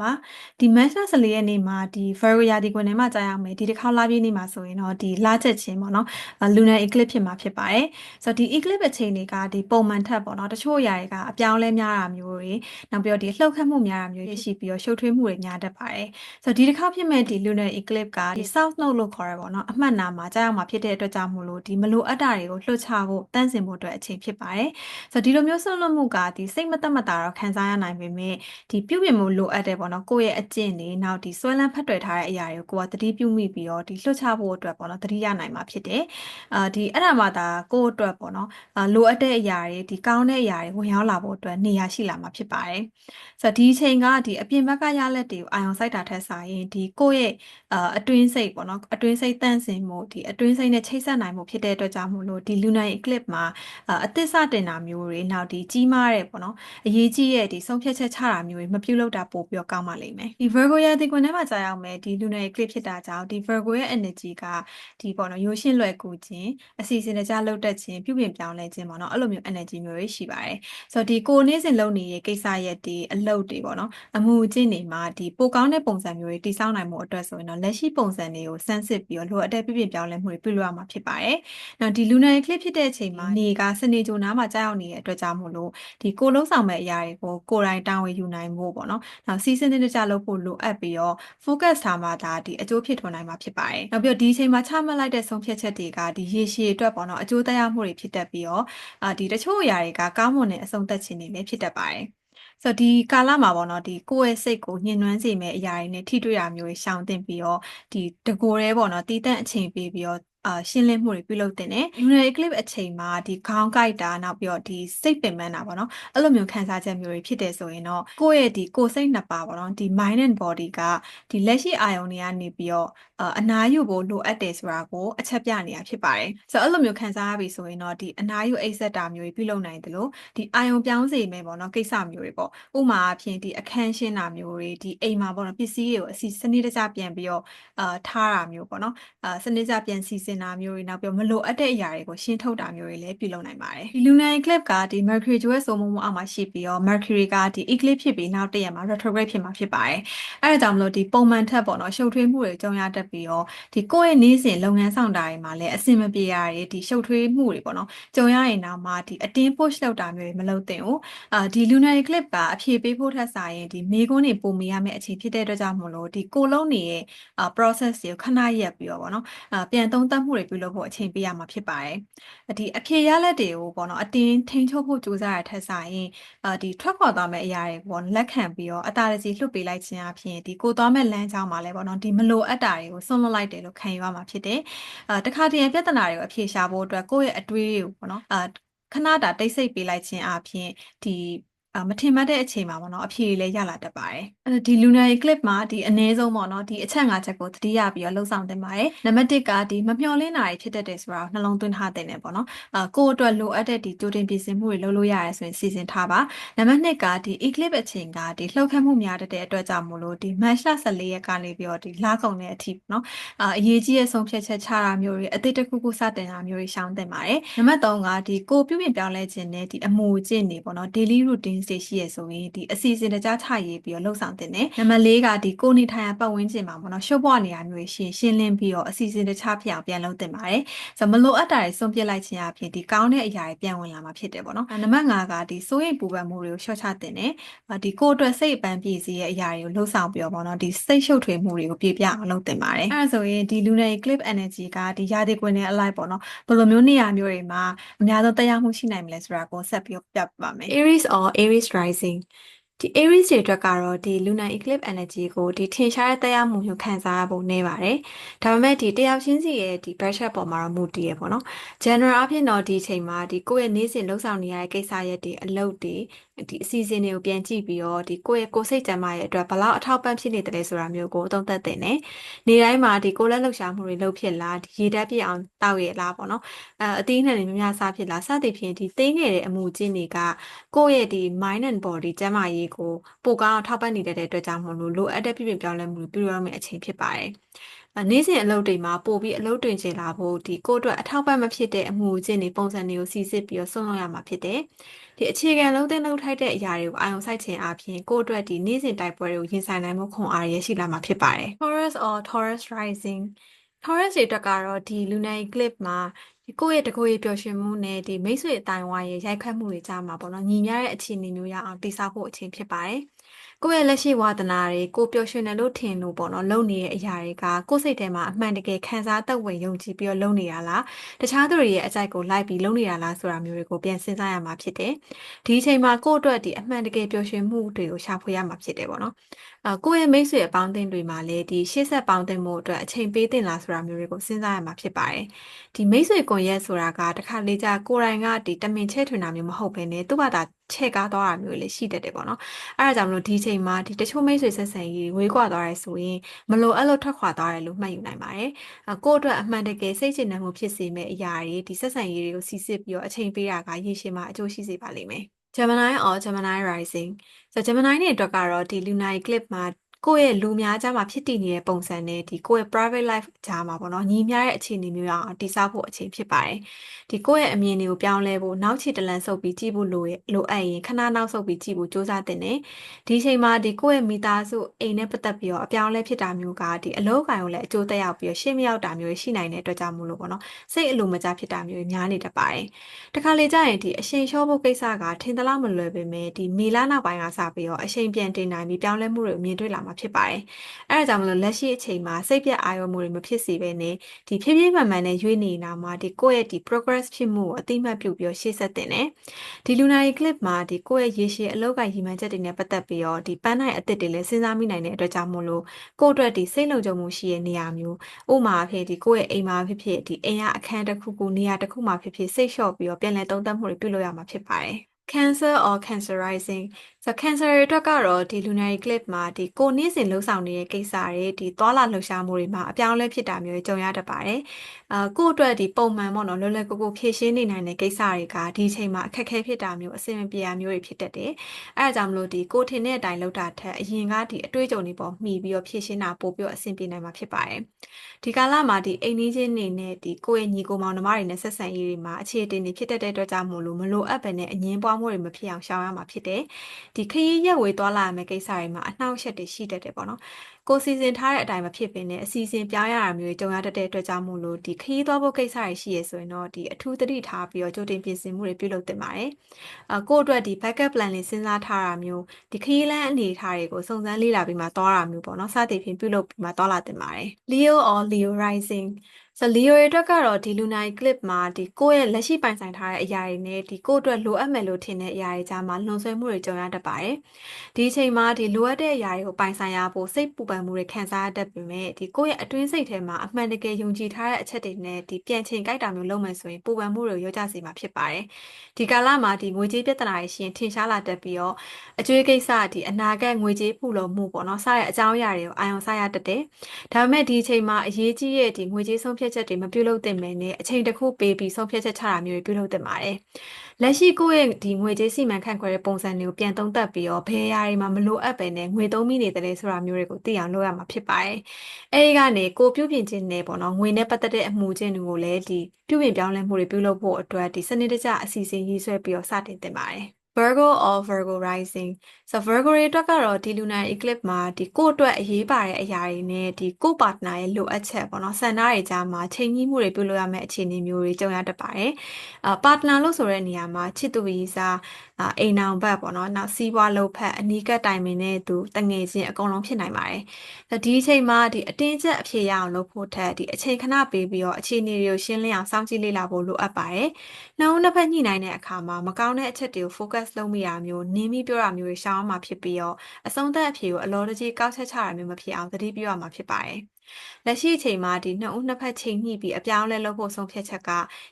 ပါဒီ match 14ရက်နေ့မှာဒီ Virgo ရာသီကွန်ထဲမှာကြာရောက်မယ်ဒီတစ်ခါလာပြည့်နေ့မှာဆိုရင်တော့ဒီလချက်ချင်းပေါ့နော် lunar eclipse ဖြစ်မှာဖြစ်ပါတယ်ဆိုတော့ဒီ eclipse အချိန်တွေကဒီပုံမှန်ထက်ပေါ့နော်တချို့အရာတွေကအပြောင်းလဲများတာမျိုးတွေနောက်ပြီးတော့ဒီလှုပ်ခတ်မှုများတာမျိုးတွေရှိပြီးတော့ရှုပ်ထွေးမှုတွေများတတ်ပါတယ်ဆိုတော့ဒီတစ်ခါဖြစ်မဲ့ဒီ lunar eclipse ကဒီ south node လို့ခေါ်ရပေါ့နော်အမှတ်နာမှာကြာရောက်မှာဖြစ်တဲ့အတွက်ကြောင့်မို့လို့ဒီမလိုအပ်တာတွေကိုလွှတ်ချဖို့တန့်စင်ဖို့အတွက်အချိန်ဖြစ်ပါတယ်ဆိုတော့ဒီလိုမျိုးဆွလွတ်မှုကဒီစိတ်မသက်မသာတော့ခံစားရနိုင်ပေမဲ့ဒီပြုပြင်မှုလိုအပ်တယ်ပေါ့နော်ကိုယ့်ရဲ့အကျင့်တွေနောက်ဒီဆွဲလန်းဖက်တွယ်ထားတဲ့အရာတွေကိုကိုယ်ကသတိပြုမိပြီးတော့ဒီလွှတ်ချဖို့အတွက်ပေါ့နော်သတိရနိုင်မှာဖြစ်တယ်အာဒီအဲ့ဒါမှသာကိုယ့်အတွက်ပေါ့နော်အာလိုအပ်တဲ့အရာတွေဒီကောင်းတဲ့အရာတွေဝင်ရောက်လာဖို့အတွက်နေရာရှိလာမှာဖြစ်ပါတယ်ဆိုတော့ဒီအချိန်ကဒီအပြင်ဘက်ကရလက်တွေကိုအာရုံစိုက်တာထက်စာရင်ဒီကိုယ့်ရဲ့အာအတွင်းစိတ်ပေါ့နော်အတွင်းစိတ်တန့်စင်မှုဒီအတွင်းစိတ်နဲ့ချိတ်ဆက်နိုင်မှုဖြစ်တဲ့အတွက်ကြောင့်မို့လို့ဒီ lunar eclipse မှာအာအသစ်စတင်တာမျိုးတွေနောက်ဒီကြီးမားတဲ့ပေါ့နော်အရေးကြီးရဲ့ဒီဆုံးဖြတ်ချက်ချတာမျိုးတွေမပြုလုပ်တာပို့ပြီးတော့ကောင်းပါလိမ့်မယ်ဒီ Virgo ရဲ့ဒီကွန်ထဲမှာကြာရောက်မယ်ဒီ lunar eclipse ဖြစ်တာကြောင့်ဒီ Virgo ရဲ့ energy ကဒီပေါ့နော်ရိုးရှင်းလွယ်ကူခြင်းအစီအစဉ်တကျလှုပ်တက်ခြင်းပြုပြင်ပြောင်းလဲခြင်းပေါ့နော်အဲ့လိုမျိုး energy မျိုးတွေရှိပါတယ်ဆိုတော့ဒီကိုနေ့စဉ်လုပ်နေတဲ့ကိစ္စရဲ့ဒီအလုပ်တွေပေါ့နော်အမှုအကျင့်တွေမှာဒီပိုကောင်းတဲ့ပုံစံမျိုးတွေတည်ဆောက်နိုင်မှုအတွက်ဆိုရင်တော့လက်ရှိပုံစံတွေကိုစမ်းစစ်ပြီးတော့လိုအပ်တဲ့ပြုပြင်ပြောင်းလဲမှုတွေပြုလုပ်ရမှာဖြစ်ပါတယ်နောက်ဒီ lunar eclipse ဖြစ်တဲ့အချိန်မှာနေကစနေကြိုနားမှာကြာရောက်နေတဲ့အတွက်ကြောင့်မို့လို့ဒီကိုလုံးဆောင်မဲ့အရာတွေကိုကိုယ်တိုင်တာဝန်ယူနိုင်ဖို့ပေါ့နော်နောက်စီစဉ်တဲ့တကြလုပ်ဖို့လိုအပ်ပြီးတော့ focus ထားမှဒါဒီအကျိုးဖြစ်ထွန်းနိုင်မှာဖြစ်ပါတယ်နောက်ပြီးတော့ဒီအချိန်မှာချမှတ်လိုက်တဲ့ဆုံးဖြတ်ချက်တွေကဒီရေရှည်အတွက်ပေါ့နော်အကျိုးသက်ရောက်မှုတွေဖြစ်တတ်ပြီးတော့အာဒီတချို့အရာတွေကကောင်းမွန်တဲ့အဆုံးသတ်ခြင်းတွေလည်းဖြစ်တတ်ပါတယ်ဆိုတော့ဒီကာလမှာပေါ့နော်ဒီကိုယ့်ရဲ့စိတ်ကိုညှဉ်းနှွမ်းစေမယ့်အရာတွေနဲ့ထိတွေ့ရမျိုးတွေရှောင်တင်ပြီးတော့ဒီတကိုယ်တည်းပေါ့နော်တည်တံ့အချိန်ပေးပြီးတော့ အာရှင်းလင်းမှုတွေပြုလုပ်တင်တယ် lunar eclipse အချိန်မှာဒီခေါင်းကိုက်တာနောက်ပြီးတော့ဒီစိတ်ပင်ပန်းတာပေါ့နော်အဲ့လိုမျိုးခံစားချက်မျိုးတွေဖြစ်တယ်ဆိုရင်တော့ကိုယ့်ရဲ့ဒီကိုယ်စိတ်နှစ်ပါပေါ့နော်ဒီ mind and body ကဒီလက်ရှိအာယုန်တွေကနေပြီးတော့အာအနားယူဖို့လိုအပ်တယ်ဆိုတာကိုအချက်ပြနေတာဖြစ်ပါတယ်ဆိုတော့အဲ့လိုမျိုးခံစားရပြီဆိုရင်တော့ဒီအနားယူအိပ်ဆက်တာမျိုးတွေပြုလုပ်နိုင်တယ်လို့ဒီအာယုန်ပြောင်းစေမယ်ပေါ့နော်ကိစ္စမျိုးတွေပေါ့ဥပမာအဖြစ်ဒီအခန်းရှင်းတာမျိုးတွေဒီအိမ်မှာပေါ့နော်ပစ္စည်းတွေကိုအစီစနစ်တကျပြန်ပြီးတော့အာထားတာမျိုးပေါ့နော်အာစနစ်တကျပြန်စီစဉ်တာမျိုးတွေနောက်ပြီးမလိုအပ်တဲ့အရာတွေကိုရှင်းထုတ်တာမျိုးတွေလည်းပြုလုပ်နိုင်ပါတယ်ဒီ lunar eclipse ကဒီ mercury ကျွဲဆိုမှုမှုအောက်မှာရှိပြီးတော့ mercury ကဒီ eclipse ဖြစ်ပြီးနောက်တစ်ရက်မှာ retrograde ဖြစ်မှာဖြစ်ပါတယ်အဲဒါကြောင့်မလို့ဒီပုံမှန်ထက်ပေါ့နော်ရှုပ်ထွေးမှုတွေကြုံရတတ်ပြီးတော့ဒီကိုယ့်ရဲ့နေ့စဉ်လုပ်ငန်းဆောင်တာတွေမှာလည်းအဆင်မပြေရတဲ့ဒီရှုပ်ထွေးမှုတွေပေါ့နော်ကြုံရရင်တော့မှဒီအတင်း push လုပ်တာမျိုးတွေမလုပ်သင့်ဘူးအာဒီ lunar eclipse ကအဖြေပေးဖို့ထက်စာရင်ဒီမေးခွန်းတွေပုံမေးရမယ့်အချိန်ဖြစ်တဲ့အတွက်ကြောင့်မို့လို့ဒီကိုလုံးနေရဲ့ process တွေကိုခဏရက်ပြီးတော့ပေါ့နော်အာပြန်သုံးသပ်မှုတွေပြုလုပ်ဖို့အချိန်ပေးရမှာဖြစ်ပါတယ်ဒီအဖြေရလက်တွေကိုပေါ့နော်အတင်းထိန်းချုပ်ဖို့ကြိုးစားရတဲ့ထက်စာရင်အာဒီထွက်ခွာသွားမယ့်အရာတွေပေါ့လက်ခံပြီးတော့အတားတကြီးလွှတ်ပေးလိုက်ခြင်းအပြင်ဒီကိုသွားမဲ့လမ်းကြောင်းမှာလည်းပေါ့နော်ဒီမလိုအပ်တာတွေကိုဆွန့်လွတ်လိုက်တယ်လို့ခံယူရမှာဖြစ်တယ်အာတခါတရံပြဿနာတွေကိုအဖြေရှာဖို့အတွက်ကိုယ့်ရဲ့အတွေးတွေကိုပေါ့နော်အာခဏတာတိတ်ဆိတ်ပေးလိုက်ခြင်းအပြင်ဒီ အာမထင်မှတ်တဲ့အချိန်မှာပေါ့နော်အဖြေတွေလည်းရလာတတ်ပါတယ်အဲ့ဒီ lunar eclipse မှာဒီအနည်းဆုံးပေါ့နော်ဒီအချက်၅ချက်ကိုသတိရပြီးတော့လှုပ်ဆောင်တင်ပါတယ်နံပါတ်1ကဒီမမျှော်လင့်တာတွေဖြစ်တတ်တယ်ဆိုတာကိုနှလုံးသွင်းထားတဲ့တယ်ပေါ့နော်အာကိုယ့်အတွက်လိုအပ်တဲ့ဒီကြိုတင်ပြင်ဆင်မှုတွေလုပ်လို့ရတယ်ဆိုရင်စီစဉ်ထားပါနံပါတ်2ကဒီ eclipse အချိန်ကဒီလှုပ်ခတ်မှုများတတ်တဲ့အတွက်ကြောင့်မို့လို့ဒီ match 14ရက်ကနေပြီးတော့ဒီလာကုန်တဲ့အထိပေါ့နော်အာအရေးကြီးတဲ့ဆုံးဖြတ်ချက်ချတာမျိုးတွေအသစ်တစ်ခုခုစတင်တာမျိုးတွေရှောင်တင်ပါတယ်နံပါတ်3ကဒီကိုပြုပြင်ပြောင်းလဲခြင်းနဲ့ဒီအမူအကျင့်တွေပေါ့နော် daily routine တွေရှိရဆိုရင်ဒီအစီအစဉ်တကြားချရေးပြီးတော့လှုပ်ဆောင်တင်တယ်နံပါတ်4ကဒီကိုနေထိုင်ရာပတ်ဝန်းကျင်မှာပေါ့နော်ရှုပ်ပွားနေရမျိုးရှင်းရှင်းလင်းပြီးတော့အစီအစဉ်တခြားဖြစ်အောင်ပြန်လုပ်တင်ပါတယ်ဆိုတော့မလိုအပ်တာတွေစွန့်ပစ်လိုက်ခြင်းအပြင်ဒီကောင်းတဲ့အရာတွေပြန်ဝင်လာမှာဖြစ်တယ်ပေါ့နော်နံပါတ်5ကဒီစိုးရိမ်ပူပန်မှုတွေကိုရှော့ချတင်တယ်ဒီကိုအတွက်စိတ်အပန်းပြည့်စည်ရဲ့အရာတွေကိုလှုပ်ဆောင်ပြီးတော့ပေါ့နော်ဒီစိတ်ရှုပ်ထွေးမှုတွေကိုပြေပြအောင်လုပ်တင်ပါတယ်အဲဒါဆိုရင်ဒီ lunar eclipse energy ကဒီရာသီကွင်းနဲ့အလိုက်ပေါ့နော်ဘယ်လိုမျိုးနေရာမျိုးတွေမှာအများဆုံးတရားမှုရှိနိုင်မလဲဆိုတာကိုဆက်ပြီးပြပြပါမယ် Aries or Aries rising ဒီ Aries တွေအတွက်ကတော့ဒီ lunar eclipse energy ကိုဒီထင်ရှားတဲ့တရားမှုမျိုးခံစားရဖို့နေပါတယ်။ဒါပေမဲ့ဒီတယောက်ချင်းစီရဲ့ဒီ budget ပေါ်မှာတော့မူတည်ရပေါ့နော်။ general အဖြစ်တော့ဒီအချိန်မှာဒီကိုယ့်ရဲ့နေ့စဉ်လှုပ်ဆောင်နေရတဲ့ကိစ္စရက်တွေအလုပ်တွေ ဒီအစီအစဉ်တွေကိုပြန်ကြည့်ပြီးတော့ဒီကိုယ့်ရဲ့ကိုယ်စိတ်ကျန်းမာရေးအတွက်ဘလောက်အထောက်ပံ့ဖြစ်နေတယ်ဆိုတာမျိုးကိုသုံးသပ်တင်တယ်။နေတိုင်းမှာဒီကိုယ်လက်လှုပ်ရှားမှုတွေလုပ်ဖြစ်လားဒီရေဓာတ်ပြည့်အောင်တောက်ရလားပေါ့နော်။အဲအသီးနှံတွေများများစားဖြစ်လားစသဖြင့်ဒီသိငယ်တဲ့အမှုကျင့်တွေကကိုယ့်ရဲ့ဒီ mind and body ကျန်းမာရေးကိုပိုကောင်းအောင်ထောက်ပံ့နေတဲ့အတွက်ကြောင့်မို့လို့လိုအပ်တဲ့ပြည့်ပြည့်ပြောင်းလဲမှုတွေပြုလုပ်ရမယ့်အချိန်ဖြစ်ပါတယ်။အာ နေ့စဉ်အလုပ်တွေမှာပို့ပြီးအလုပ်တွင်ကျင်လာဖို့ဒီကိုယ့်အတွက်အထောက်ပံ့မဖြစ်တဲ့အမှုအကျင့်တွေပုံစံတွေကိုစီစစ်ပြီးတော့ဆုံးလုပ်ရမှာဖြစ်တယ်ဒီအခြေခံလုံးသိလုံးထိုက်တဲ့အရာတွေကိုအာရုံစိုက်ခြင်းအပြင်ကိုယ့်အတွက်ဒီနေ့စဉ်တိုက်ပွဲတွေကိုရင်ဆိုင်နိုင်မှုခွန်အားရရှိလာမှာဖြစ်ပါတယ် Taurus or Taurus rising Taurus တွေအတွက်ကတော့ဒီ lunar eclipse မှာဒီကိုယ့်ရဲ့တကိုယ်ရေးပျော်ရွှင်မှုနဲ့ဒီမိတ်ဆွေအတိုင်းအဝိုင်းရဲ့ရိုက်ခတ်မှုတွေကြားမှာပေါ့နော်ညီမျှတဲ့အခြေအနေမျိုးရအောင်တည်ဆောက်ဖို့အချိန်ဖြစ်ပါတယ် ကိုယ့်ရဲ့လက်ရှိဝါသနာတွေကိုပျော်ရွှင်တယ်လို့ထင်လို့ပေါ့နော်လုပ်နေတဲ့အရာတွေကကိုယ့်စိတ်ထဲမှာအမှန်တကယ်ခံစားသက်ဝင်ယုံကြည်ပြီးတော့လုပ်နေတာလားတခြားသူတွေရဲ့အကြိုက်ကိုလိုက်ပြီးလုပ်နေတာလားဆိုတာမျိုးတွေကိုပြန်စဉ်းစားရမှာဖြစ်တယ်ဒီအချိန်မှာကိုယ့်အတွက်ဒီအမှန်တကယ်ပျော်ရွှင်မှုတွေကိုရှာဖွေရမှာဖြစ်တယ်ပေါ့နော် အာကိုယ့်ရဲ့မိတ်ဆွေအပေါင်းအသင်းတွေမှာလည်းဒီရှေ့ဆက်ပေါင်းသင်းမှုအတွက်အချိန်ပေးသင့်လားဆိုတာမျိုးတွေကိုစဉ်းစားရမှာဖြစ်ပါတယ်ဒီမိတ်ဆွေကွန်ရက်ဆိုတာကတခါလေကြာကိုယ်တိုင်ကဒီတမင်ချဲ့ထွင်တာမျိုးမဟုတ်ဘဲနဲ့သူ့ဘာသာချဲ့ကားသွားတာမျိုးလည်းရှိတတ်တယ်ပေါ့နော်အဲဒါကြောင့်မလို့ဒီချိန်မှာဒီတချို့မိတ်ဆွေဆက်ဆံရေးဝေးကွာသွားရဲဆိုရင်မလိုအပ်လို့ထွက်ခွာသွားတယ်လို့မှတ်ယူနိုင်ပါတယ်အကိုယ့်အတွက်အမှန်တကယ်စိတ်ချနှံမှုဖြစ်စေမယ့်အရာတွေဒီဆက်ဆံရေးတွေကိုစီစစ်ပြီးတော့အချိန်ပေးတာကရေရှည်မှာအကျိုးရှိစေပါလိမ့်မယ် Gemini or Gemini rising ဆို Gemini နဲ့အတွက်ကတော့ဒီ lunar eclipse မှာ ကိုယ့်ရဲ့လူများကြားမှာဖြစ်တည်နေတဲ့ပုံစံနဲ့ဒီကိုယ့်ရဲ့ private life ကြားမှာပေါ့နော်ညီမျှတဲ့အခြေအနေမျိုးအောင်တည်ဆောက်ဖို့အချိန်ဖြစ်ပါတယ်ဒီကိုယ့်ရဲ့အမြင်တွေကိုပြောင်းလဲဖို့နောက်ချီတလန်ဆုပ်ပြီးကြည့်ဖို့လိုရလိုအပ်ရင်ခဏနောက်ဆုပ်ပြီးကြည့်ဖို့စူးစမ်းတင်တယ်ဒီအချိန်မှာဒီကိုယ့်ရဲ့မိသားစုအိမ်နဲ့ပတ်သက်ပြီးတော့အပြောင်းလဲဖြစ်တာမျိုးကဒီအလောက်ကိုင်ကိုလည်းအကျိုးသက်ရောက်ပြီးတော့ရှေ့မရောက်တာမျိုးရှိနိုင်တဲ့အတွက်ကြောင့်မို့လို့ပေါ့နော်စိတ်အလိုမကျဖြစ်တာမျိုးများနေတတ်ပါတယ်တခါလေကြာရင်ဒီအချိန်လျှော့ဖို့ကိစ္စကထင်သလားမလွယ်ပေမဲ့ဒီမေလနောက်ပိုင်းကစပြီးတော့အချိန်ပြန်တင်နိုင်ပြီးပြောင်းလဲမှုတွေမြင်တွေ့လာမှာဖြစ်ပါတယ်။အဲဒါကြောင့်မလို့လက်ရှိအချိန်မှာစိတ်ပြတ်အာရုံမှုတွေမဖြစ်စေဘဲနဲ့ဒီဖြည်းဖြည်းမှန်မှန်နဲ့ရွေးနေတာမှာဒီကိုယ့်ရဲ့ဒီ progress ဖြစ်မှုကိုအတိမတ်ပြုပြီးတော့ရှေ့ဆက်တင်တယ်။ဒီ lunar eclipse မှာဒီကိုယ့်ရဲ့ရေရှည်အလောက်ကရည်မှန်းချက်တွေနဲ့ပတ်သက်ပြီးတော့ဒီပန်းနိုင်အသစ်တွေလည်းစဉ်းစားမိနိုင်တဲ့အတွက်ကြောင့်မို့လို့ကိုယ့်အတွက်ဒီစိတ်လုံခြုံမှုရှိတဲ့နေရာမျိုးဥပမာအဖြစ်ဒီကိုယ့်ရဲ့အိမ်မှာဖြစ်ဖြစ်ဒီအိမ်ကအခန်းတစ်ခုခုနေရာတစ်ခုမှာဖြစ်ဖြစ်စိတ်လျှော့ပြီးတော့ပြန်လည်သုံးသပ်မှုတွေပြုလုပ်ရမှာဖြစ်ပါတယ်။ Cancer or cancerizing ဆို cancer တွေအတွက်ကတော့ဒီ lunar eclipse မှာဒီကိုနေ့စဉ်လှုပ်ဆောင်နေတဲ့ကိစ္စတွေဒီသွာလာလှုပ်ရှားမှုတွေမှာအပြောင်းအလဲဖြစ်တာမျိုးတွေကြုံရတတ်ပါတယ်။အာကိုယ့်အတွက်ဒီပုံမှန်ပေါ့နော်လွယ်လွယ်ကူကူဖြည့်ရှင်းနေနိုင်တဲ့ကိစ္စတွေကဒီအချိန်မှာအခက်အခဲဖြစ်တာမျိုးအဆင်မပြေတာမျိုးတွေဖြစ်တတ်တယ်။အဲဒါကြောင့်မလို့ဒီကိုထင်တဲ့အတိုင်းလုပ်တာထက်အရင်ကဒီအတွေ့အကြုံတွေပေါ်မှီပြီးတော့ဖြည့်ရှင်းတာပို့ပြီးတော့အဆင်ပြေနိုင်မှာဖြစ်ပါတယ်။ဒီကာလမှာဒီအိမ်ကြီးချင်းနေနဲ့ဒီကိုယ့်ရဲ့ညီကိုမောင်နှမတွေနဲ့ဆက်ဆံရေးတွေမှာအခြေအတင်တွေဖြစ်တတ်တဲ့အတွက်ကြောင့်မို့လို့မလိုအပ်ပဲနဲ့အငင်းပွားမှုတွေမဖြစ်အောင်ရှောင်ရမှာဖြစ်တယ်။ဒီခရီးရက်ဝေသွားလာရမယ့်ကိစ္စတွေမှာအနှောက်အယှက်တွေရှိတတ်တယ်ပေါ့နော်ကိုစီစဉ်ထားတဲ့အတိုင်းမဖြစ်ပင်နဲ့အစီအစဉ်ပြောင်းရတာမျိုးတွေကြုံရတတ်တဲ့အတွက်ကြောင့်မို့လို့ဒီခရီးသွားဖို့ကိစ္စတွေရှိရဆိုရင်တော့ဒီအထူးသတိထားပြီးတော့ကြိုတင်ပြင်ဆင်မှုတွေပြုလုပ်သင့်ပါတယ်အကိုအတွက်ဒီ backup plan လေးစဉ်းစားထားတာမျိုးဒီခရီးလမ်းအနေထားတွေကိုစုံစမ်းလေ့လာပြီးမှသွားတာမျိုးပေါ့နော်စသည်ဖြင့်ပြုလုပ်ပြီးမှသွားလာသင့်ပါတယ် Leo or Leo rising ဆိုလီယိုရဲ့အတွက်ကတော့ဒီလူနာ clip မှာဒီကိုယ့်ရဲ့လက်ရှိပိုင်ဆိုင်ထားတဲ့အရာတွေနဲ့ဒီကိုယ့်အတွက်လိုအပ်မယ်လို့ထင်တဲ့အရာတွေကြားမှာလွန်ဆွဲမှုတွေကြုံရတတ်ပါတယ်။ဒီအချိန်မှာဒီလိုအပ်တဲ့အရာတွေကိုပိုင်ဆိုင်ရဖို့စိတ်ပူပန်မှုတွေခံစားရတတ်ပေမဲ့ဒီကိုယ့်ရဲ့အတွင်းစိတ်ထဲမှာအမှန်တကယ်ယုံကြည်ထားတဲ့အချက်တွေနဲ့ဒီပြန်ချိန်ကြိုက်တာမျိုးလုပ်မယ်ဆိုရင်ပူပန်မှုတွေရောကြစေမှာဖြစ်ပါတယ်။ဒီကာလမှာဒီငွေကြေးပြဿနာတွေရှင်ထင်ရှားလာတတ်ပြီးတော့အကျွေးကိစ္စဒီအနာဂတ်ငွေကြေးပူလို့မှုပေါ့နော်စတဲ့အကြောင်းအရာတွေကိုအာရုံစိုက်ရတတ်တယ်။ဒါပေမဲ့ဒီအချိန်မှာအရေးကြီးတဲ့ဒီငွေကြေးဆုံးဖြတ်ချက်တွေမပြုလုပ်သင့်ပဲနဲ့အချိန်တစ်ခုပေးပြီးဆုံးဖြတ်ချက်ချတာမျိုးတွေပြုလုပ်သင့်ပါတယ်။လက်ရှိကိုယ့်ရဲ့ဒီငွေကြေးစီမံခန့်ခွဲတဲ့ပုံစံတွေကိုပြန်သုံးသပ်ပြီးတော့ဘယ်အရာတွေမှာမလိုအပ်ပဲနဲ့ငွေသုံးမိနေတယ်ဆိုတာမျိုးတွေကိုသိအောင်လုပ်ရမှာဖြစ်ပါတယ်။အဲဒီကနေကိုပြုပြင်ခြင်းနဲ့ပေါ့နော်ငွေနဲ့ပတ်သက်တဲ့အမှုချင်းတွေကိုလည်းဒီပြုပြင်ပြောင်းလဲမှုတွေပြုလုပ်ဖို့အတွက်ဒီစနစ်တကျအစီအစဉ်ရေးဆွဲပြီးတော့စတင်သင့်ပါတယ်။ Virgo or Virgo rising ဆို Virgo တွေအတွက်ကတော့ဒီ lunar eclipse မှာဒီကိုယ့်အတွက်အရေးပါတဲ့အရာတွေနဲ့ဒီကိုယ့် partner ရဲ့လိုအပ်ချက်ပေါ့နော်ဆန္ဒတွေကြားမှာချိန်ကြီးမှုတွေပြုလုပ်ရမယ့်အခြေအနေမျိုးတွေကြုံရတတ်ပါတယ်။အာ partner လို့ဆိုတဲ့နေရာမှာချစ်သူရေးစားအိမ်အောင်ဘက်ပေါ့နော်နောက်စီးပွားလုပ်ဖက်အနီးကပ်တိုင်ပင်တဲ့သူတငယ်ချင်းအကုန်လုံးဖြစ်နိုင်ပါတယ်။ဒီအချိန်မှာဒီအတင်းကျပ်အဖြေရအောင်လုပ်ဖို့ထက်ဒီအချိန်ခဏပေးပြီးတော့အခြေအနေတွေကိုရှင်းလင်းအောင်စောင့်ကြည့်လေ့လာဖို့လိုအပ်ပါတယ်။နောက်နှစ်ဖက်ညှိနှိုင်းတဲ့အခါမှာမကောင်းတဲ့အချက်တွေကို focus လုပ်မိတာမျိုးနင်းပြီးပြောတာမျိုးတွေရှောင်အောင်မှာဖြစ်ပြီးတော့အဆုံးသတ်အဖြေကိုအလောတကြီးကောက်ချက်ချတာမျိုးမဖြစ်အောင်သတိပြုရမှာဖြစ်ပါတယ်။လက်ရှိအချိန်မှာဒီနှစ်ဦးနှစ်ဖက်ချိန်ညှိပြီးအပြောင်းအလဲလုပ်ဖို့ဆုံးဖြတ်ချက်က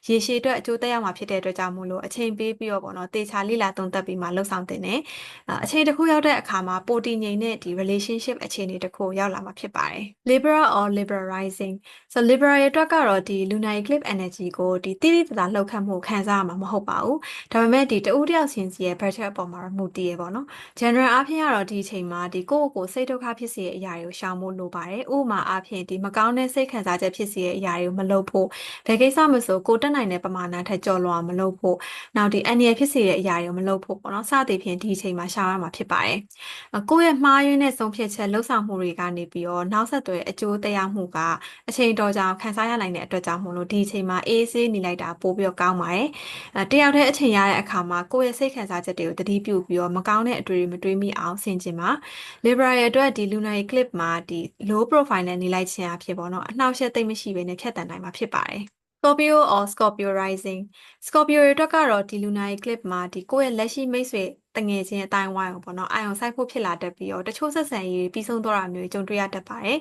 ရေရှည်အတွက်အကျိုးသက်ရောက်မှာဖြစ်တဲ့အတွက်ကြောင့်မို့လို့အချိန်ပေးပြီးတော့ပေါ့နော်တေချာလိလာသုံးသပ်ပြီးမှလှုပ်ဆောင်တင်တယ်အချိန်တစ်ခုရောက်တဲ့အခါမှာပိုတီငိမ်တဲ့ဒီ relationship အခြေအနေတစ်ခုရောက်လာမှာဖြစ်ပါတယ် Libra or Libra rising ဆို Libra ရဲ့အတွက်ကတော့ဒီ lunar eclipse energy ကိုဒီတိတိကျကျလှုပ်ခတ်မှုခံစားရမှာမဟုတ်ပါဘူးဒါပေမဲ့ဒီတဦးတယောက်ချင်းစီရဲ့ budget အပေါ်မှာမူတည်ရပေါ့နော် general အားဖြင့်ကတော့ဒီအချိန်မှာဒီကိုယ့်ကိုယ်စိတ်ဒုက္ခဖြစ်စေတဲ့အရာတွေကိုရှောင်ဖို့လိုပါတယ်ဥပမာအားဖြင့်ဒီမကောင်းတဲ့စိတ်ခံစားချက်ဖြစ်စေတဲ့အရာတွေကိုမလုပ်ဖို့ဘယ်ကိစ္စမဆိုကိုတက်နိုင်တဲ့ပမာဏထက်ကျော်လွန်အောင်မလုပ်ဖို့နောက်ဒီအန္တရာယ်ဖြစ်စေတဲ့အရာတွေကိုမလုပ်ဖို့ပေါ့နော်စသည်ဖြင့်ဒီအချိန်မှာရှောင်ရမှာဖြစ်ပါတယ်ကိုယ့်ရဲ့မှားယွင်းတဲ့ဆုံးဖြတ်ချက်လှုပ်ဆောင်မှုတွေကနေပြီးတော့နောက်ဆက်တွဲအကျိုးတရားမှုကအချိန်တော်ကြာခံစားရနိုင်တဲ့အတွက်ကြောင့်မို့လို့ဒီအချိန်မှာအေးဆေးနေလိုက်တာပိုပြီးတော့ကောင်းပါတယ်အဲတယောက်တည်းအချိန်ရတဲ့အခါမှာကိုယ့်ရဲ့စိတ်ခံစားချက်တွေကိုတတိပြုပြီးတော့မကောင်းတဲ့အတွေ့အကြုံမတွေးမိအောင်ဆင်ခြင်ပါ Libra ရဲ့အတွက်ဒီ Lunar Eclipse မှာဒီ low profile နဲ့နေလိုက်ခြင်းအဖြစ်ပေါ့နော်အနှောက်အယှက်သိမ့်မရှိဘဲနဲ့ဖြတ်တန်းနိုင်မှာဖြစ်ပါတယ် Scorpio or Scorpio rising Scorpio တွေအတွက်ကတော့ဒီ Lunar Eclipse မှာဒီကိုယ့်ရဲ့လက်ရှိမိတ်ဆွေ တငယ်ချင်းအတိုင်းဝိုင်းအောင်ပေါ့နော်အာယုံဆိုင်ဖို့ဖြစ်လာတတ်ပြီးတော့တချို့ဆက်ဆံရေးပြီးဆုံးသွားတာမျိုးကြုံတွေ့ရတတ်ပါတယ်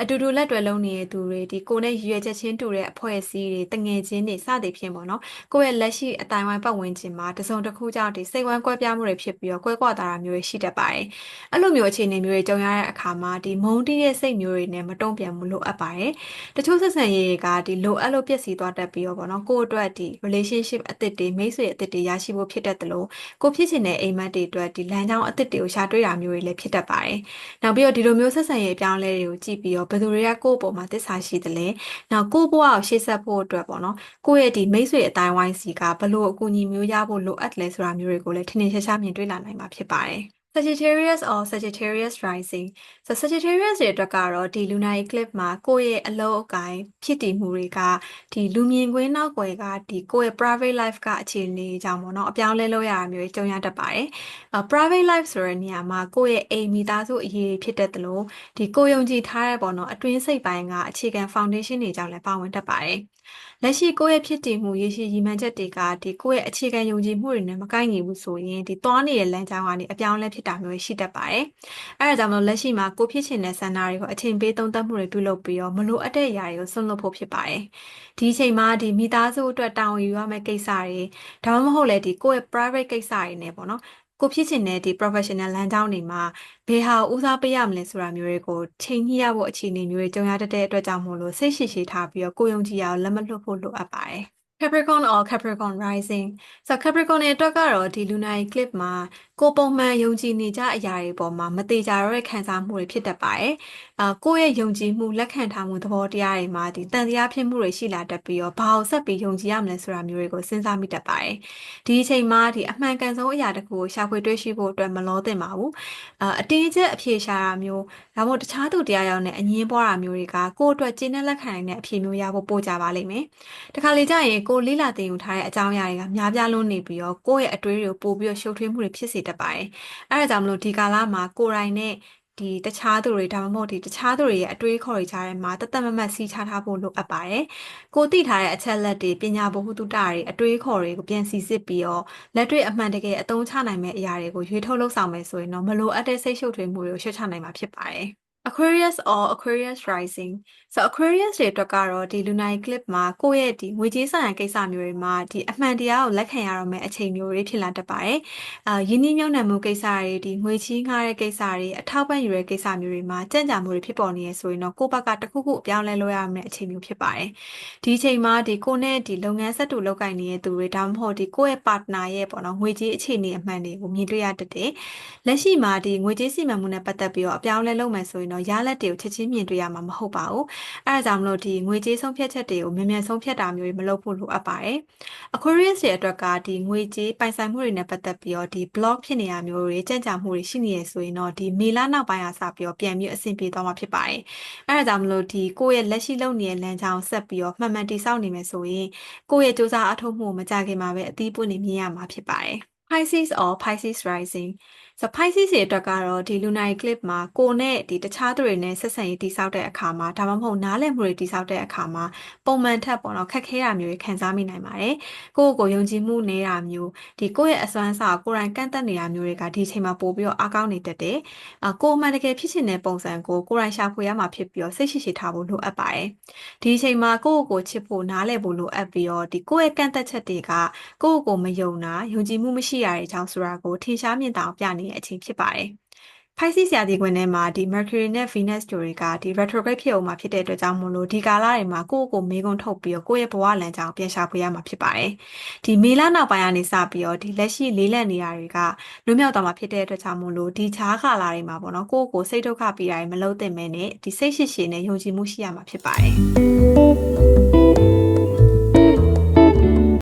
အတူတူလက်တွဲလုံးနေတဲ့သူတွေဒီကိုယ်နဲ့ရည်ရွယ်ချက်ချင်းတူတဲ့အဖွဲ့အစည်းတွေတငယ်ချင်းတွေစသည်ဖြင့်ပေါ့နော်ကိုယ့်ရဲ့လက်ရှိအတိုင်းဝိုင်းပတ်ဝန်းကျင်မှာတစုံတစ်ခုကြောင့်ဒီစိတ်ဝမ်းကွဲပြားမှုတွေဖြစ်ပြီးတော့ကွဲကွာတာမျိုးတွေရှိတတ်ပါတယ်အဲ့လိုမျိုးအခြေအနေမျိုးတွေကြုံရတဲ့အခါမှာဒီမုန်းတီးရဲ့စိတ်မျိုးတွေနဲ့မတုံ့ပြန်မှုလိုအပ်ပါတယ်တချို့ဆက်ဆံရေးတွေကဒီလိုအပ်လို့ပျက်စီးသွားတတ်ပြီးတော့ပေါ့နော်ကိုယ့်အတွက်ဒီ relationship အသစ်တွေမိတ်ဆွေအသစ်တွေရရှိဖို့ဖြစ်တတ်တယ်လို့ကိုဖြစ်ချင်တဲ့အိမ်မက်တွေအတွက်ဒီလမ်းကြောင်းအသစ်တွေကိုရှာတွေ့တာမျိုးတွေလည်းဖြစ်တတ်ပါတယ်။နောက်ပြီးတော့ဒီလိုမျိုးဆက်ဆံရေးအပြောင်းအလဲတွေကိုကြည့်ပြီးတော့ဘယ်သူတွေကကိုယ့်အပေါ်မှာသစ္စာရှိသလဲ။နောက်ကိုယ့်ဘဝကိုရှေ့ဆက်ဖို့အတွက်ပေါ့နော်။ကိုယ့်ရဲ့ဒီမိတ်ဆွေအတိုင်းဝိုင်းစီကဘယ်လိုအကူအညီမျိုးရဖို့လိုအပ်လဲဆိုတာမျိုးတွေကိုလည်းထင်ထင်ရှားရှားမြင်တွေ့လာနိုင်မှာဖြစ်ပါတယ်။ Sagittarius or Sagittarius rising ဆို Sagittarius တွေအတွက်ကတော့ဒီ lunar eclipse မှာကိုယ့်ရဲ့အလုပ်အကိုင်ဖြစ်တည်မှုတွေကဒီလူမြင်ကွင်းနောက်ွယ်ကဒီကိုယ့်ရဲ့ private life ကအခြေအနေကြောင့်ပေါ့နော်အပြောင်းလဲလုပ်ရတာမျိုးကြုံရတတ်ပါတယ်။ private life ဆိုတဲ့နေရာမှာကိုယ့်ရဲ့အိမ်မိသားစုအရေးဖြစ်တတ်တယ်လို့ဒီကိုယ်ယုံကြည်ထားတဲ့ပေါ့နော်အတွင်းစိတ်ပိုင်းကအခြေခံ foundation တွေကြောင့်လည်းပါဝင်တတ်ပါတယ်။ လက်ရှိကိုယ့်ရဲ့ဖြစ်တည်မှုရရှိရည်မှန်းချက်တွေကဒီကိုယ့်ရဲ့အခြေခံယုံကြည်မှုတွေနဲ့မကိုက်ညီဘူးဆိုရင်ဒီသွားနေတဲ့လမ်းကြောင်းကနေအပြောင်းအလဲဖြစ်တာမျိုးရှိတတ်ပါတယ်။အဲဒါကြောင့်မလို့လက်ရှိမှာကိုဖြစ်ချင်တဲ့ဆန္ဒတွေကိုအချိန်ပေးသုံးသပ်မှုတွေပြုလုပ်ပြီးတော့မလိုအပ်တဲ့အရာတွေကိုဆွန့်လွတ်ဖို့ဖြစ်ပါတယ်။ဒီအချိန်မှာဒီမိသားစုအတွက်တာဝန်ယူရမယ့်ကိစ္စတွေဒါမှမဟုတ်လည်းဒီကိုယ့်ရဲ့ private ကိစ္စတွေနဲ့ပေါ့နော် ကိုဖြစ်ချင်တဲ့ဒီ professional လမ်းကြောင်းတွေမှာဘယ်ဟာဦးစားပေးရမလဲဆိုတာမျိုးတွေကိုချိန်ညှိရဖို့အခြေအနေမျိုးတွေကြုံရတတ်တဲ့အတွက်ကြောင့်မို့လို့စိတ်ရှိရှိထားပြီးတော့ကိုယုံကြည်ရအောင်လက်မလွတ်ဖို့လိုအပ်ပါတယ်။ Capricorn or Capricorn rising ဆို Capricorn ရဲ့အတွက်ကတော့ဒီ lunar eclipse မှာကိုပုံမှန်ယုံကြည်နေကြအရာတွေပေါ်မှာမသေးကြတော့တဲ့ခံစားမှုတွေဖြစ်တတ်ပါတယ်။ အာကိုယ့်ရဲ့ယုံကြည်မှုလက်ခံထားမှုသဘောတရားတွေမှာဒီတန်တရားဖြစ်မှုတွေရှိလာတတ်ပြီးတော့ဘာလို့ဆက်ပြီးယုံကြည်ရမလဲဆိုတာမျိုးတွေကိုစဉ်းစားမိတတ်ပါတယ်။ဒီအချိန်မှာဒီအမှန်ကန်ဆုံးအရာတစ်ခုကိုရှာဖွေတွေ့ရှိဖို့အတွက်မလောသင့်ပါဘူး။အာအတင်းကျပ်အဖြေရှာတာမျိုးဒါမှမဟုတ်တခြားသူတရားရောက်နဲ့အငင်းပွားတာမျိုးတွေကကိုယ့်အတွက်ကျင်းတဲ့လက်ခံနိုင်တဲ့အဖြေမျိုးရဖို့ပို့ကြပါလိမ့်မယ်။တခါလေကြာရင်ကိုလေးလာတင်ယူထားတဲ့အကြောင်းအရာတွေကများပြားလွန်းနေပြီးတော့ကိုယ့်ရဲ့အတွေးတွေကိုပို့ပြီးတော့ရှုပ်ထွေးမှုတွေဖြစ်စေတတ်ပါတယ်။အဲဒါကြောင့်မလို့ဒီကာလမှာကိုယ်တိုင်နဲ့ ဒီတခြားသူတွေဒါမှမဟုတ်ဒီတခြားသူတွေရဲ့အတွေးခေါ်တွေကြားထဲမှာတသက်မမတ်စီးခြားထားဖို့လိုအပ်ပါတယ်။ကိုသိထားတဲ့အချက်လက်တွေပညာဗဟုသုတတွေအတွေးခေါ်တွေကိုပြန်စီစစ်ပြီးတော့လက်တွေ့အမှန်တကယ်အသုံးချနိုင်မယ့်အရာတွေကိုရွေးထုတ်လုပ်ဆောင်မယ်ဆိုရင်တော့မလိုအပ်တဲ့စိတ်ရှုပ်ထွေးမှုတွေကိုရှင်းချနိုင်မှာဖြစ်ပါတယ်။ Aquarius or Aquarius rising ဆို Aquarius တွေအတွက်ကတော့ဒီ lunar eclipse မှာကိုယ့်ရဲ့ဒီငွေကြေးဆိုင်ရာကိစ္စမျိုးတွေမှာဒီအမှန်တရားကိုလက်ခံရတော့မယ့်အချိန်မျိုးတွေဖြစ်လာတတ်ပါတယ်။အာယင်းနှီးမြှုပ်နှံမှုကိစ္စတွေဒီငွေချေးငှားတဲ့ကိစ္စတွေအထောက်ပံ့ယူတဲ့ကိစ္စမျိုးတွေမှာကြံ့ကြာမှုတွေဖြစ်ပေါ်နေရဆိုရင်တော့ကိုယ့်ဘက်ကတခုခုအပြောင်းလဲလုပ်ရမယ့်အချိန်မျိုးဖြစ်ပါတယ်။ဒီအချိန်မှာဒီကိုယ့်နဲ့ဒီလုပ်ငန်းဆက်တူလုပ်ကိုင်နေတဲ့သူတွေဒါမှမဟုတ်ဒီကိုယ့်ရဲ့ partner ရဲ့ပေါ့နော်ငွေကြေးအခြေအနေအမှန်တွေကိုမြင်တွေ့ရတတ်တယ်။လက်ရှိမှာဒီငွေကြေးစီမံမှုနဲ့ပတ်သက်ပြီးတော့အပြောင်းလဲလုပ်မယ်ဆိုရင်တော့ရလဒ်တွေကိုချက်ချင်းမြင်တွေ့ရမှာမဟုတ်ပါဘူး။အဲဒါကြောင့်မလို့ဒီငွေကြေးဆုံးဖြတ်ချက်တွေကိုမြန်မြန်ဆုံးဖြတ်တာမျိုးတွေမလုပ်ဖို့လိုအပ်ပါတယ်။ Aquarius ရဲ့အတွက်ကဒီငွေကြေးပိုင်ဆိုင်မှုတွေနဲ့ပတ်သက်ပြီးတော့ဒီ block ဖြစ်နေတာမျိုးတွေကြံ့ကြာမှုတွေရှိနေရဆိုရင်တော့ဒီမေလနောက်ပိုင်းကစပြီးတော့ပြန်ပြီးအဆင်ပြေသွားမှာဖြစ်ပါတယ်။အဲဒါကြောင့်မလို့ဒီကိုယ့်ရဲ့လက်ရှိလုပ်နေတဲ့လမ်းကြောင်းဆက်ပြီးတော့မှန်မှန်တည်ဆောက်နေမယ်ဆိုရင်ကိုယ့်ရဲ့စူးစမ်းအထောက်မှုမကြခင်မှာပဲအသီးပွင့်နေမြင်ရမှာဖြစ်ပါတယ်။ Pisces or Pisces rising ဆို Pisces ရဲ့အတွက်ကတော့ဒီ lunar eclipse မှာကိုနဲ့ဒီတခြားသူတွေနဲ့ဆက်ဆံရေးတိစောက်တဲ့အခါမှာဒါမှမဟုတ်နားလည်မှုတွေတိစောက်တဲ့အခါမှာပုံမှန်ထက်ပေါ့နော်ခက်ခဲတာမျိုးတွေခံစားမိနိုင်ပါတယ်။ကိုယ့်ကိုယုံကြည်မှုနေတာမျိုးဒီကိုယ့်ရဲ့အစွမ်းအစကိုယ်တိုင်ကန့်သက်နေတာမျိုးတွေကဒီအချိန်မှာပို့ပြီးတော့အားကောင်းနေတတ်တယ်။အကိုယ်မှန်တကယ်ဖြစ်ချင်တဲ့ပုံစံကိုကိုယ်တိုင်ရှာဖွေရမှာဖြစ်ပြီးတော့စိတ်ရှိရှိထားဖို့လိုအပ်ပါတယ်။ဒီအချိန်မှာကိုယ့်ကိုချစ်ဖို့နားလည်ဖို့လိုအပ်ပြီးတော့ဒီကိုယ့်ရဲ့ကန့်သက်ချက်တွေကကိုယ့်ကိုမယုံတာယုံကြည်မှုမရှိရတဲ့အကြောင်းဆိုတာကိုထင်ရှားမြင်သာအောင်ပြနေတဲ့အချိန်ဖြစ်ပါတယ် Pisces ရာသီကွင်းထဲမှာဒီ Mercury နဲ့ Venus တို့တွေကဒီ retrograde ဖြစ်အောင်မှာဖြစ်တဲ့အတွက်ကြောင့်မို့လို့ဒီကာလတွေမှာကိုယ့်ကိုယ်မေးခွန်းထုတ်ပြီးတော့ကိုယ့်ရဲ့ဘဝလမ်းကြောင်းပြန်ရှာဖွေရမှာဖြစ်ပါတယ်။ဒီမေလနောက်ပိုင်းကနေစပြီးတော့ဒီလက်ရှိလေးလံနေရာတွေကလွတ်မြောက်သွားမှာဖြစ်တဲ့အတွက်ကြောင့်မို့လို့ဒီခြားကာလတွေမှာပေါ့နော်ကိုယ့်ကိုယ်စိတ်ဒုက္ခပြီးတာတွေမလုပ်သင့်မဲနဲ့ဒီစိတ်ရှိရှိနဲ့ယုံကြည်မှုရှိရမှာဖြစ်ပါတယ်။